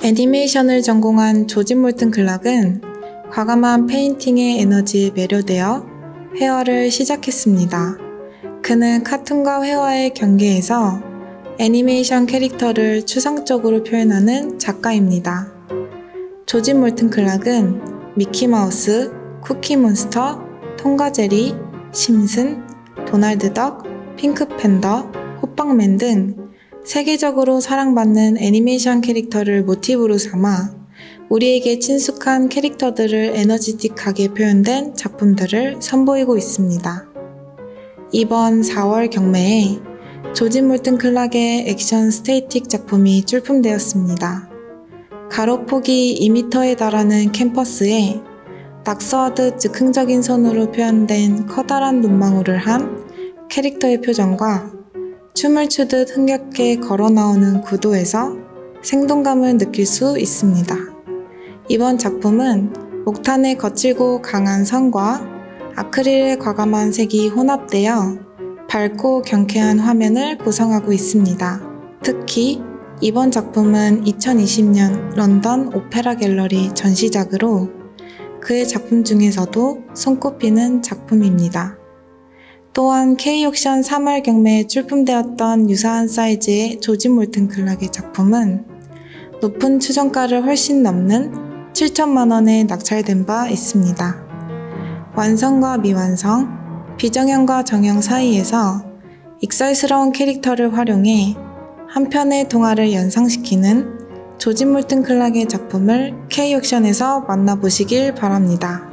애니메이션을 전공한 조진 몰튼 클락은 과감한 페인팅의 에너지에 매료되어 회화를 시작했습니다. 그는 카툰과 회화의 경계에서 애니메이션 캐릭터를 추상적으로 표현하는 작가입니다. 조진 몰튼 클락은 미키마우스, 쿠키몬스터, 통과제리, 심슨, 도날드 덕, 핑크팬더, 호빵맨 등 세계적으로 사랑받는 애니메이션 캐릭터를 모티브로 삼아 우리에게 친숙한 캐릭터들을 에너지틱하게 표현된 작품들을 선보이고 있습니다. 이번 4월 경매에 조진 몰튼 클락의 액션 스테이틱 작품이 출품되었습니다. 가로폭이 2m에 달하는 캠퍼스에 낙서하듯 즉흥적인 손으로 표현된 커다란 눈망울을 한 캐릭터의 표정과 춤을 추듯 흥겹게 걸어 나오는 구도에서 생동감을 느낄 수 있습니다. 이번 작품은 목탄의 거칠고 강한 선과 아크릴의 과감한 색이 혼합되어 밝고 경쾌한 화면을 구성하고 있습니다. 특히 이번 작품은 2020년 런던 오페라 갤러리 전시작으로 그의 작품 중에서도 손꼽히는 작품입니다. 또한 K옥션 3월 경매에 출품되었던 유사한 사이즈의 조진 몰튼 클락의 작품은 높은 추정가를 훨씬 넘는 7천만 원에 낙찰된 바 있습니다. 완성과 미완성, 비정형과 정형 사이에서 익살스러운 캐릭터를 활용해 한 편의 동화를 연상시키는 조진 몰튼 클락의 작품을 K옥션에서 만나보시길 바랍니다.